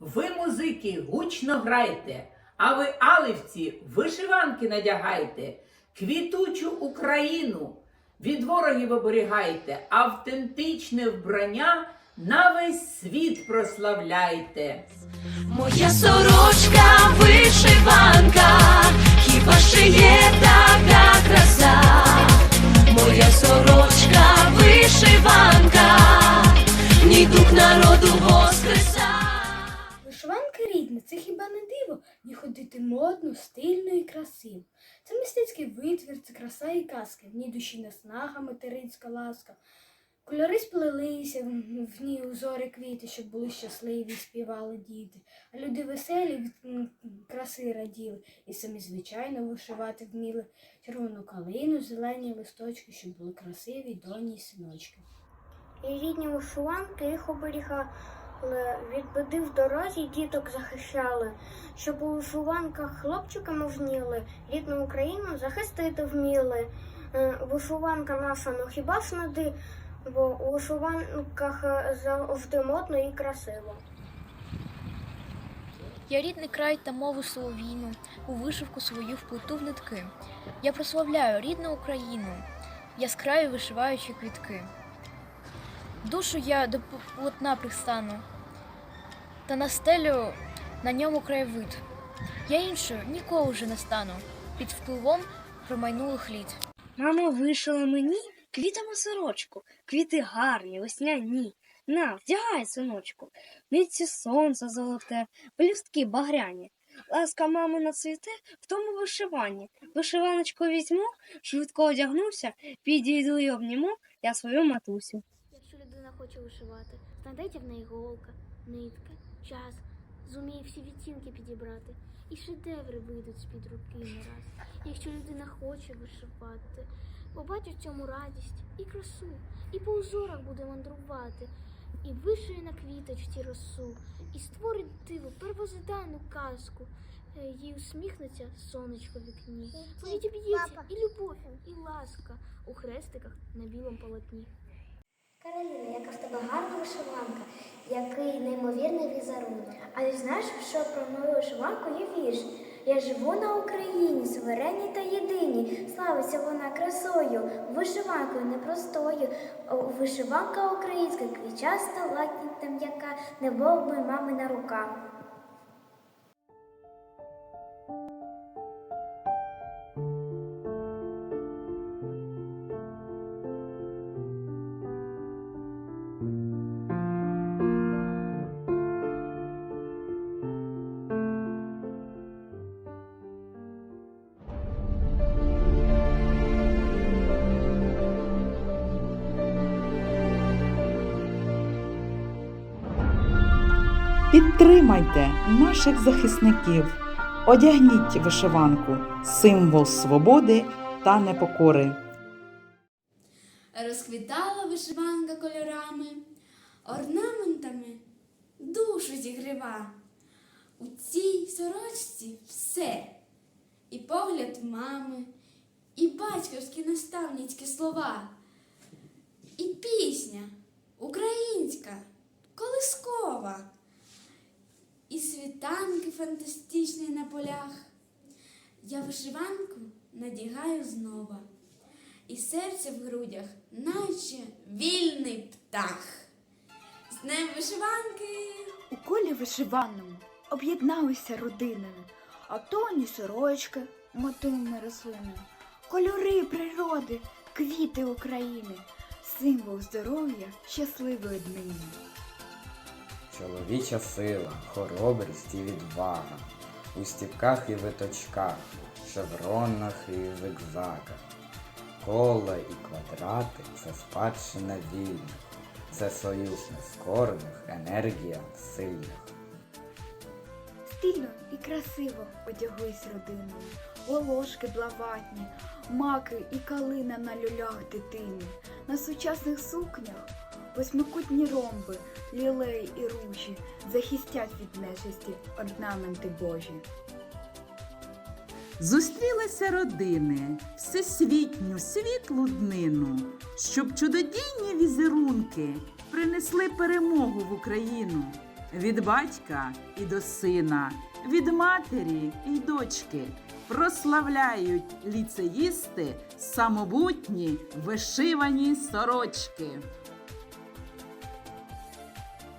Ви, музики, гучно грайте, а ви, аливці, вишиванки надягайте, квітучу Україну від ворогів оберігайте, автентичне вбрання на весь світ прославляйте. Моя сорочка вишиванка, хіба ще є така краса? Моя сорочка вишиванка, в ній дух народу воскреса. Вишиванка рідна, це хіба не диво? Не ходити модно, стильно і красиво. Це мистецький витвір, це краса і казка, в ній душі наснага, материнська ласка. Кольори сплелися, в- ній узори квіти, щоб були щасливі, співали діти. А люди веселі краси раділи, і самі звичайно вишивати вміли червону калину, зелені листочки, щоб були красиві доні й синочки. І рідні вишиванки їх оберігали, від біди в дорозі діток захищали, щоб у вишиванках хлопчика можніли, рідну Україну захистити вміли. Е, Вишиванка наша, ну хіба ж не диво, у вишиванках е, завжди модно і красиво. Я рідний край та мову соловійну, у вишивку свою вплету в нитки. Я прославляю рідну Україну, я з краю вишиваючи квітки. Душу я до полотна пристану, та настелю на ньому краєвид. Я іншою ніколи вже не стану під впливом промайнулих літ. Мама вишила мені квітами сорочку, квіти гарні, весняні. На, вдягай, синочку, нитці сонце золоте, пелюстки багряні. Ласка мамина цвіте в тому вишиванні. Вишиваночку візьму, швидко одягнуся, підійду і обніму я свою матусю. Хоче вишивати, знайдеться в неї голка, нитка, час, зуміє всі відтінки підібрати, і шедеври вийдуть з-під руки не раз. Якщо людина хоче вишивати, побачить в цьому радість і красу, і по узорах буде мандрувати, і вишиє на квіточці росу, і створить диво первозданну казку. Е, Їй усміхнеться сонечко в вікні. В ній б'ється і любов, і ласка у хрестиках на білому полотні. Вишиванка, який неймовірний візерунок. А ти знаєш, що про мою вишиванку є вірш? Я живу на Україні, суверенній та єдиній. Славиться вона красою, вишиванкою непростою. Вишиванка українська, квітчаста, ладні та м'яка, небо мами на рука. Підтримайте наших захисників, одягніть вишиванку, символ свободи та непокори. Розквітала вишиванка кольорами, орнаментами душу зігріва. У цій сорочці все. І погляд мами, і батьківські наставницькі слова, і пісня українська, колискова, і світанки фантастичні на полях. Я вишиванку надягаю знова і серце в грудях, наче вільний птах. З днем вишиванки! У колі вишиваному об'єдналися родинами, а тоні сорочки, мотивами рослини, кольори природи, квіти України, символ здоров'я щасливої днини. Чоловіча сила, хоробрість і відвага, у стіпках і виточках, шевронах і зигзагах. Кола і квадрати це спадщина вільних, це союз нескорених, енергія сильних. Стильно і красиво одяглись родинами, волошки блаватні, маки і калина на люлях дитині. На сучасних сукнях восьмикутні ромби, лілеї і ружі захистять від нечисті орнаменти Божі. Зустрілися родини, всесвітню світлу днину, щоб чудодійні візерунки принесли перемогу в Україну. від батька і до сина, від матері і дочки. Прославляють ліцеїсти самобутні вишивані сорочки.